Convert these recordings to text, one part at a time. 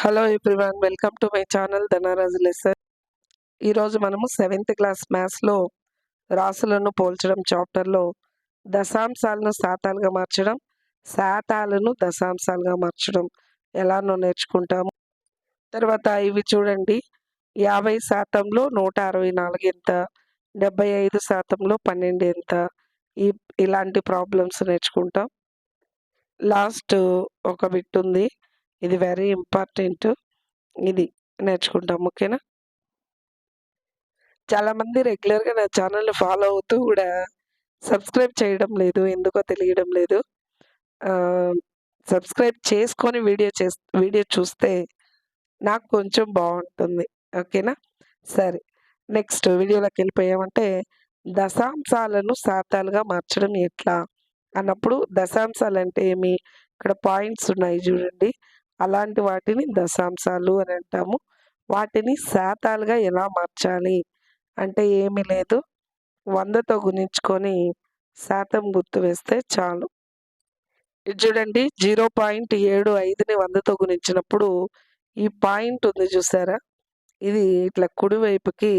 Hello everyone welcome to my channel Dhanaraju lesson ఈరోజు మనము seventh class మ్యాథ్స్లో రాసులను పోల్చడం చాప్టర్లో దశాంశాలను శాతాలుగా మార్చడం శాతాలను దశాంశాలుగా మార్చడం ఎలానో నేర్చుకుంటాము. తర్వాత ఇవి చూడండి. యాభై శాతంలో నూట అరవై నాలుగు ఎంత డెబ్బై ఐదు శాతంలో పన్నెండు ఎంత ఈ ఇలాంటి ప్రాబ్లమ్స్ నేర్చుకుంటాం. లాస్ట్ ఒక బిట్ ఉంది. ఇది వెరీ ఇంపార్టెంట్ ఇది నేర్చుకుంటాం ఓకేనా? చాలామంది రెగ్యులర్గా నా ఛానల్ని ఫాలో అవుతూ కూడా సబ్స్క్రైబ్ చేయడం లేదు ఎందుకో తెలియడం లేదు. సబ్స్క్రైబ్ చేసుకొని వీడియో చేస్ వీడియో చూస్తే నాకు కొంచెం బాగుంటుంది ఓకేనా? సరే నెక్స్ట్ వీడియోలోకి వెళ్ళిపోయామంటే దశాంశాలను శాతాలుగా మార్చడం ఎట్లా? అన్నప్పుడు దశాంశాలు అంటే ఏమి? ఇక్కడ పాయింట్స్ ఉన్నాయి చూడండి. అలాంటి వాటిని దశాంశాలు అని అంటాము. వాటిని శాతాలుగా ఎలా మార్చాలి? అంటే ఏమీ లేదు. వందతో గుణించుకొని శాతం గుర్తు వేస్తే చాలు. ఇది చూడండి జీరో పాయింట్ ఏడు ఐదుని వందతో గుణించినప్పుడు ఈ పాయింట్ ఉంది చూసారా? ఇది ఇట్లా కుడివైపుకి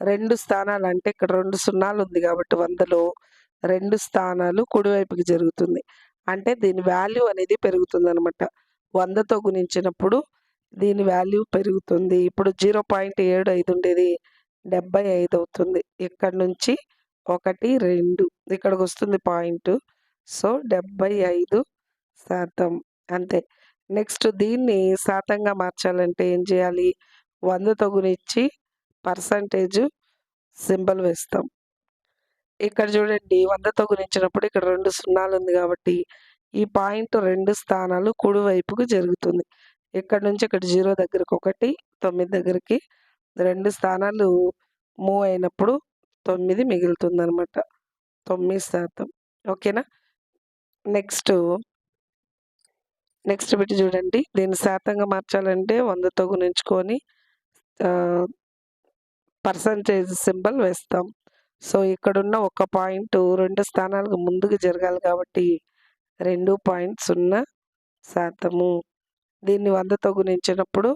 రెండు స్థానాలు అంటే ఇక్కడ రెండు సున్నాలు ఉంది కాబట్టి వందలో రెండు స్థానాలు కుడివైపుకి జరుగుతుంది. అంటే దీని వాల్యూ అనేది పెరుగుతుంది అనమాట వందతో గుణించినప్పుడు దీని వాల్యూ పెరుగుతుంది. ఇప్పుడు జీరో పాయింట్ ఏడు ఐదు ఉండేది. డెబ్బై ఐదు అవుతుంది. ఇక్కడ నుంచి ఒకటి రెండు ఇక్కడికి వస్తుంది పాయింట్. సో డెబ్బై ఐదు శాతం. అంతే. నెక్స్ట్ దీన్ని శాతంగా మార్చాలంటే ఏం చేయాలి? వందతో గురించి పర్సంటేజ్ సింబల్ వేస్తాం. ఇక్కడ చూడండి వందతో గుణించినప్పుడు ఇక్కడ రెండు సున్నాలు ఉంది కాబట్టి ఈ పాయింట్ రెండు స్థానాలు కుడివైపుకు జరుగుతుంది. ఇక్కడ నుంచి? ఇక్కడ జీరో దగ్గరికి. ఒకటి తొమ్మిది దగ్గరికి. రెండు స్థానాలు మూవ్ అయినప్పుడు తొమ్మిది మిగులుతుంది అనమాట తొమ్మిది శాతం. ఓకేనా? నెక్స్ట్ నెక్స్ట్ పెట్టి చూడండి. దీన్ని శాతంగా మార్చాలంటే వందతో గుణించుకొని పర్సంటేజ్ సింబల్ వేస్తాం. సో ఇక్కడున్న ఒక పాయింట్ రెండు స్థానాలకు ముందుకు జరగాలి కాబట్టి రెండు పాయింట్ సున్నా శాతము. దీన్ని వందతో గుణించినప్పుడు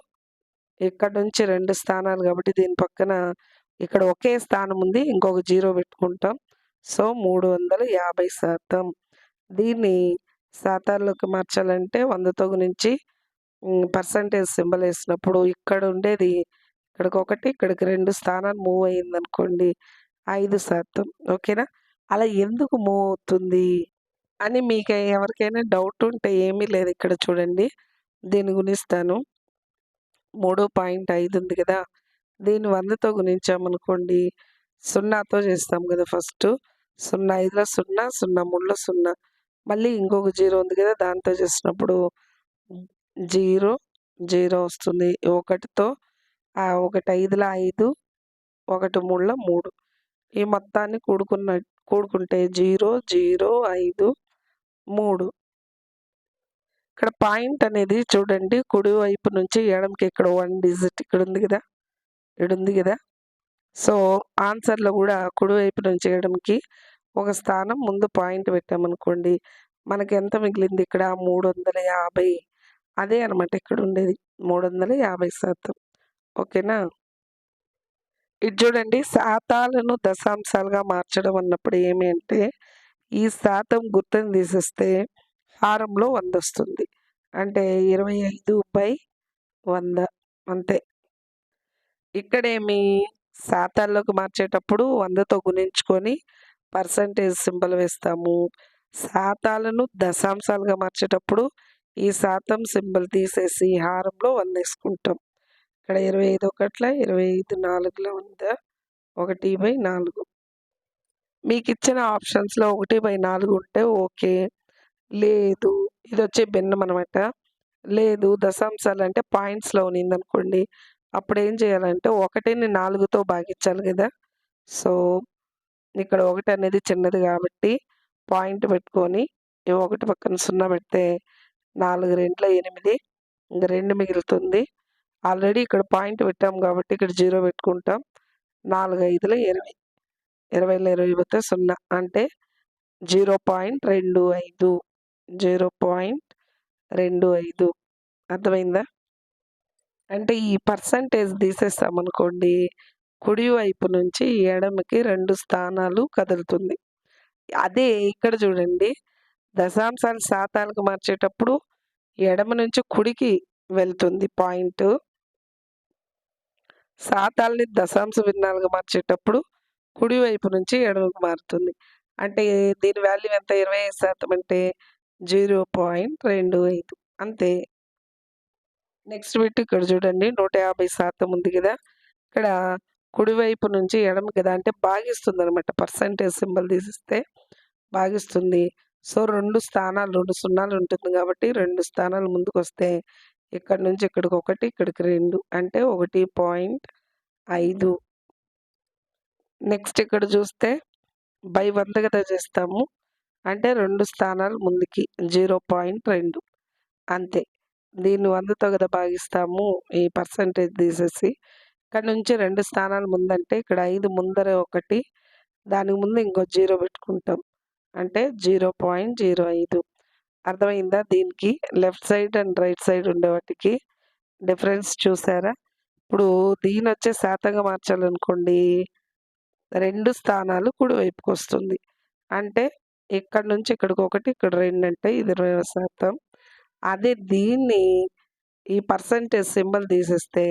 ఇక్కడ నుంచి రెండు స్థానాలు కాబట్టి దీని పక్కన ఇక్కడ ఒకే స్థానం ఉంది ఇంకొక జీరో పెట్టుకుంటాం. సో మూడు వందల యాభై శాతం. దీన్ని శాతాల్లోకి మార్చాలంటే వందతో గురించి పర్సంటేజ్ సింబల్ వేసినప్పుడు ఇక్కడ ఉండేది ఇక్కడికి ఒకటి ఇక్కడికి రెండు స్థానాలు మూవ్ అయ్యింది అనుకోండి ఐదు శాతం. ఓకేనా? అలా ఎందుకు మూవ్ అవుతుంది? అని మీకు ఎవరికైనా డౌట్ ఉంటే ఏమీ లేదు ఇక్కడ చూడండి. దీన్ని గుణిస్తాను మూడు పాయింట్ ఐదు ఉంది కదా. దీన్ని వందతో గుణించామనుకోండి. సున్నాతో చేస్తాం కదా ఫస్ట్. సున్నా ఐదులో సున్నా సున్నా మూడులో సున్నా. మళ్ళీ ఇంకొక జీరో ఉంది కదా దాంతో చేసినప్పుడు జీరో జీరో వస్తుంది. ఒకటితో ఒకటి ఐదులో ఐదు ఒకటి మూడులో మూడు. ఈ మొత్తాన్ని కూడుకున్న కూడుకుంటే జీరో జీరో ఐదు మూడు. ఇక్కడ పాయింట్ అనేది చూడండి. కుడివైపు నుంచి ఎడంకి ఇక్కడ వన్ డిజిట్ ఇక్కడ ఉంది కదా? ఇక్కడ ఉంది కదా? సో ఆన్సర్లో కూడా కుడివైపు నుంచి ఎడంకి ఒక స్థానం ముందు పాయింట్ పెట్టామనుకోండి. మనకి ఎంత మిగిలింది? ఇక్కడ మూడు వందల యాభై అదే అనమాట ఇక్కడ ఉండేది. మూడు వందల యాభై శాతం. ఓకేనా? ఇది చూడండి. శాతాలను దశాంశాలుగా మార్చడం అన్నప్పుడు ఏమి అంటే ఈ శాతం గుర్తుని తీసేస్తే హారంలో వంద వస్తుంది అంటే ఇరవై ఐదు బై వంద అంతే. ఇక్కడేమి శాతాల్లోకి మార్చేటప్పుడు వందతో గుణించుకొని పర్సంటేజ్ సింబల్ వేస్తాము. శాతాలను దశాంశాలుగా మార్చేటప్పుడు ఈ శాతం సింబల్ తీసేసి హారంలో వంద వేసుకుంటాం ఇక్కడ ఇరవై ఐదు ఒకట్ల ఇరవై ఐదు నాలుగులో ఉందా ఒకటి బై నాలుగు. మీకు ఇచ్చిన ఆప్షన్స్లో ఒకటి బై నాలుగు ఉంటే ఓకే. లేదు ఇది వచ్చే భిన్నం అనమాట లేదు దశాంశాలు అంటే పాయింట్స్లో అనుకోండి అప్పుడు ఏం చేయాలంటే ఒకటిని నాలుగుతో భాగించాలి కదా. సో ఇక్కడ ఒకటి అనేది చిన్నది కాబట్టి పాయింట్ పెట్టుకొని ఒకటి పక్కన సున్నా పెడితే నాలుగు రెండులో ఎనిమిది ఇంకా రెండు మిగులుతుంది. ఆల్రెడీ ఇక్కడ పాయింట్ పెట్టాం కాబట్టి ఇక్కడ జీరో పెట్టుకుంటాం. నాలుగు ఐదులో ఎనిమిది. ఇరవైలో ఇరవై పోతే సున్నా అంటే జీరో పాయింట్ రెండు ఐదు జీరో పాయింట్ రెండు ఐదు. అర్థమైందా? అంటే ఈ పర్సంటేజ్ తీసేస్తామనుకోండి కుడి వైపు నుంచి ఎడమకి రెండు స్థానాలు కదులుతుంది. అదే ఇక్కడ చూడండి దశాంశాలు శాతాలకు మార్చేటప్పుడు ఎడమ నుంచి కుడికి వెళ్తుంది పాయింట్. శాతాల్ని దశాంశ భిన్నాలుగా మార్చేటప్పుడు కుడి వైపు నుంచి ఎడమకు మారుతుంది. అంటే దీని వాల్యూ ఎంత? ఇరవై ఐదు శాతం అంటే జీరో పాయింట్ రెండు ఐదు. అంతే. నెక్స్ట్ బిట్ ఇక్కడ చూడండి. నూట యాభై శాతం ఉంది కదా. ఇక్కడ కుడివైపు నుంచి ఎడమ కదా. అంటే భాగిస్తుంది అనమాట పర్సంటేజ్ సింబల్ తీసిస్తే భాగిస్తుంది సో రెండు స్థానాలు రెండు సున్నాలు ఉంటుంది కాబట్టి రెండు స్థానాలు ముందుకు వస్తే ఇక్కడ నుంచి ఇక్కడికి ఒకటి ఇక్కడికి రెండు అంటే ఒకటి పాయింట్ ఐదు. నెక్స్ట్ ఇక్కడ చూస్తే బై వంద చేస్తాము. అంటే రెండు స్థానాలు ముందుకి జీరో పాయింట్ రెండు. అంతే. దీన్ని వందతో కదా భాగిస్తాము ఈ పర్సంటేజ్ తీసేసి. ఇక్కడ నుంచి రెండు స్థానాలు ముందంటే ఇక్కడ ఐదు ముందర ఒకటి దానికి ముందు ఇంకో జీరో పెట్టుకుంటాం. అంటే జీరో పాయింట్ జీరో ఐదు. అర్థమైందా? దీనికి left side and right side ఉండే వాటికి డిఫరెన్స్ చూసారా? ఇప్పుడు దీని వచ్చే శాతంగా మార్చాలనుకోండి. రెండు స్థానాలు కుడివైపుకి వస్తుంది. అంటే ఇక్కడ నుంచి ఇక్కడికి ఒకటి ఇక్కడ రెండు అంటే ఇది ఇరవై శాతం. అదే దీన్ని ఈ పర్సంటేజ్ సింబల్ తీసేస్తే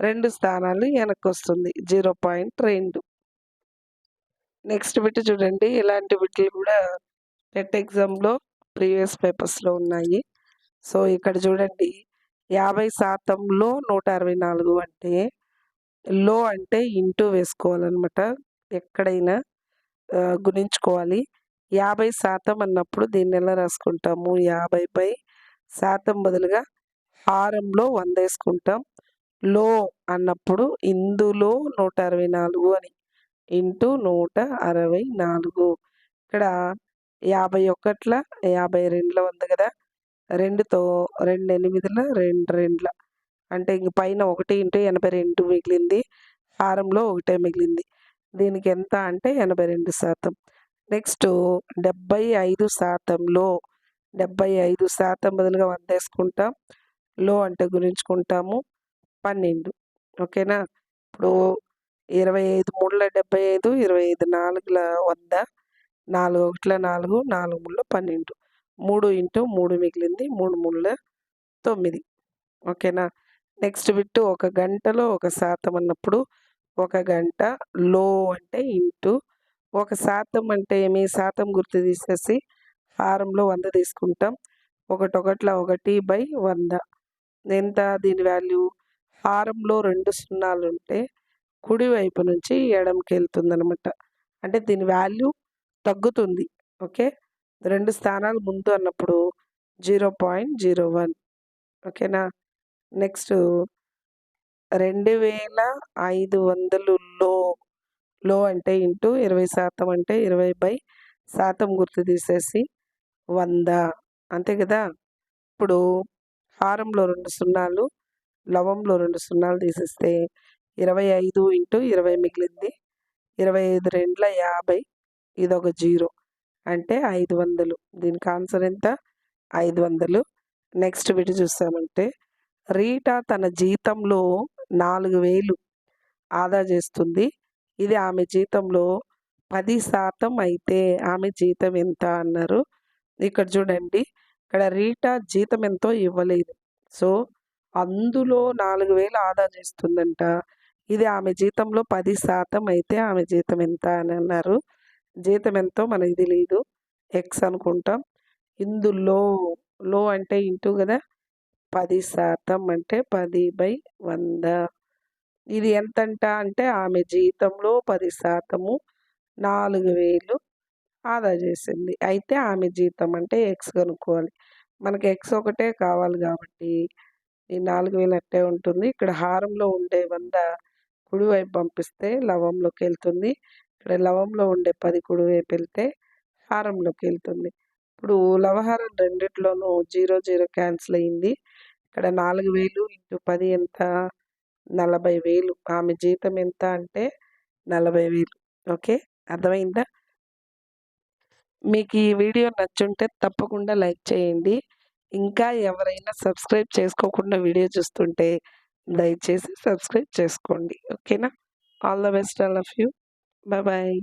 రెండు స్థానాలు వెనక్కి వస్తుంది. జీరో పాయింట్ రెండు. నెక్స్ట్ బిట్ చూడండి. ఇలాంటి బిట్లు కూడా టెట్ ఎగ్జామ్లో ప్రీవియస్ పేపర్స్లో ఉన్నాయి. సో ఇక్కడ చూడండి. యాభై శాతంలో నూట అరవై నాలుగు అంటే లో అంటే ఇంటూ వేసుకోవాలన్నమాట. ఎక్కడైనా గుణించుకోవాలి. యాభై శాతం అన్నప్పుడు దీన్ని ఎలా రాసుకుంటాము? యాభై బై శాతం బదులుగా హారంలో వంద వేసుకుంటాం. లో అన్నప్పుడు ఇందులో నూట అరవై నాలుగు అని. ఇంటూ నూట అరవై నాలుగు. ఇక్కడ యాభై ఒకట్ల యాభై రెండుల ఉంది కదా? రెండుతో రెండు ఎనిమిదిల రెండు రెండుల. అంటే ఇంక పైన ఒకటి ఇంటూ ఎనభై రెండు మిగిలింది హారంలో ఒకటే మిగిలింది. దీనికి ఎంత అంటే ఎనభై రెండు శాతం. నెక్స్ట్ డెబ్బై ఐదు శాతంలో డెబ్బై ఐదు శాతం బదులుగా వంద వేసుకుంటాం లో అంటే గురించుకుంటాము పన్నెండు. ఓకేనా? ఇప్పుడు ఇరవై ఐదు మూడుల డెబ్బై ఐదు ఇరవై ఐదు నాలుగుల వంద నాలుగు ఒకటిల నాలుగు నాలుగు ముళ్ళ పన్నెండు. మూడు ఇంటూ మూడు మిగిలింది మూడు ముళ్ళ తొమ్మిది. ఓకేనా? నెక్స్ట్ విట్టు ఒక గంటలో ఒక శాతం అన్నప్పుడు ఒక గంట లో అంటే ఇంటూ. ఒక శాతం అంటే ఏమి? శాతం గుర్తు తీసేసి హారంలో వంద తీసుకుంటాం. ఒకటి ఒకట్ల ఒకటి బై వంద. ఎంత దీని వాల్యూ? హారంలో రెండు సున్నాలు ఉంటే కుడివైపు నుంచి ఎడంకి వెళ్తుంది అనమాట అంటే దీని వాల్యూ తగ్గుతుంది. ఓకే? రెండు స్థానాలు ముందు అన్నప్పుడు జీరో పాయింట్ జీరో వన్. ఓకేనా? నెక్స్ట్ రెండు వేల ఐదు వందలు లో లో అంటే ఇంటూ ఇరవై శాతం అంటే ఇరవై బై శాతం గుర్తు తీసేసి వంద. అంతే కదా? ఇప్పుడు హారంలో రెండు సున్నాలు లవంలో రెండు సున్నాలు తీసేస్తే ఇరవై ఐదు ఇంటూ ఇరవై మిగిలింది. ఇరవై ఐదు రెండుల యాభై ఇది ఒక జీరో. అంటే ఐదు వందలు దీనికి ఆన్సర్ ఎంత? ఐదు వందలు నెక్స్ట్ వీటి చూసామంటే రీటా తన జీతంలో నాలుగు వేలు ఆదా చేస్తుంది. ఇది ఆమె జీతంలో పది శాతం అయితే ఆమె జీతం ఎంత అన్నారు. ఇక్కడ చూడండి ఇక్కడ రీటా జీతం ఎంతో ఇవ్వలేదు. సో అందులో నాలుగు వేలు ఆదా చేస్తుందంట. ఇది ఆమె జీతంలో పది శాతం అయితే ఆమె జీతం ఎంత అని అన్నారు. జీతం ఎంతో మనకి తెలియదు ఎక్స్ అనుకుంటాం. ఇందులో లో అంటే ఇంటూ కదా? పది శాతం అంటే పది బై వంద. ఇది ఎంతంట అంటే ఆమె జీతంలో పది శాతము నాలుగు వేలు ఆదా చేసింది. అయితే ఆమె జీతం అంటే ఎక్స్ కనుక్కోవాలి. మనకి ఎక్స్ ఒకటే కావాలి కాబట్టి ఈ నాలుగు వేలు అట్టే ఉంటుంది. ఇక్కడ హారంలో ఉండే వంద కుడివైపు పంపిస్తే లవంలోకి వెళ్తుంది. ఇక్కడ లవంలో ఉండే పది కుడివైపు వెళ్తే హారంలోకి వెళ్తుంది. ఇప్పుడు లవహారం రెండిట్లోనూ జీరో జీరో క్యాన్సిల్ అయింది. ఇక్కడ నాలుగు వేలు ఇంటూ పది ఎంత? నలభై వేలు. ఆమె జీతం ఎంత అంటే నలభై వేలు. ఓకే? అర్థమైందా? మీకు ఈ వీడియో నచ్చుంటే తప్పకుండా లైక్ చేయండి. ఇంకా ఎవరైనా సబ్స్క్రైబ్ చేసుకోకుండా వీడియో చూస్తుంటే దయచేసి సబ్స్క్రైబ్ చేసుకోండి. ఓకేనా? All the best. All of you. Bye bye.